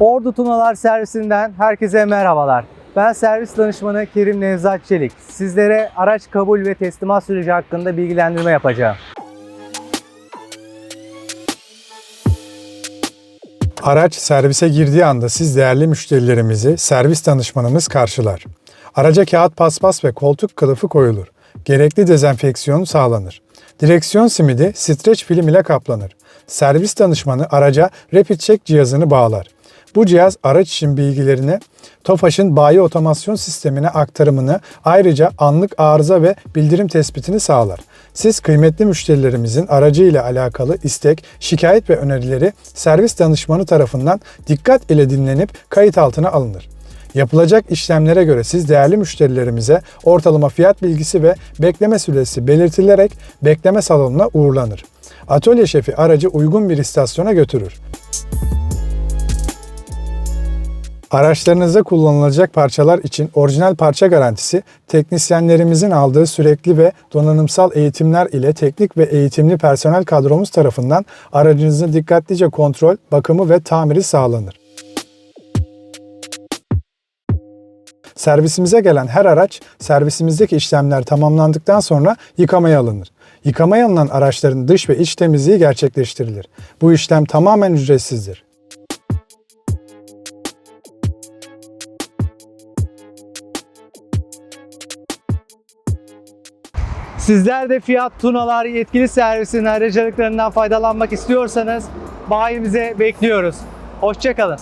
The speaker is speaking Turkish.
Ordu Tunalar Servisinden herkese merhabalar. Ben servis danışmanı Kerim Nevzat Çelik. Sizlere araç kabul ve teslimat süreci hakkında bilgilendirme yapacağım. Araç servise girdiği anda siz değerli müşterilerimizi servis danışmanımız karşılar. Araca kağıt paspas ve koltuk kılıfı koyulur. Gerekli dezenfeksiyon sağlanır. Direksiyon simidi streç film ile kaplanır. Servis danışmanı araca Rapid Check cihazını bağlar. Bu cihaz araç için bilgilerini TOFAŞ'ın bayi otomasyon sistemine aktarımını ayrıca anlık arıza ve bildirim tespitini sağlar. Siz kıymetli müşterilerimizin aracı ile alakalı istek, şikayet ve önerileri servis danışmanı tarafından dikkat ile dinlenip kayıt altına alınır. Yapılacak işlemlere göre siz değerli müşterilerimize ortalama fiyat bilgisi ve bekleme süresi belirtilerek bekleme salonuna uğurlanır. Atölye şefi aracı uygun bir istasyona götürür. Araçlarınızda kullanılacak parçalar için orijinal parça garantisi, teknisyenlerimizin aldığı sürekli ve donanımsal eğitimler ile teknik ve eğitimli personel kadromuz tarafından aracınızın dikkatlice kontrol, bakımı ve tamiri sağlanır. Servisimize gelen her araç servisimizdeki işlemler tamamlandıktan sonra yıkamaya alınır. Yıkamaya alınan araçların dış ve iç temizliği gerçekleştirilir. Bu işlem tamamen ücretsizdir. Sizler de Fiyat Tunalar yetkili servisinin ayrıcalıklarından faydalanmak istiyorsanız bayimize bekliyoruz. Hoşçakalın.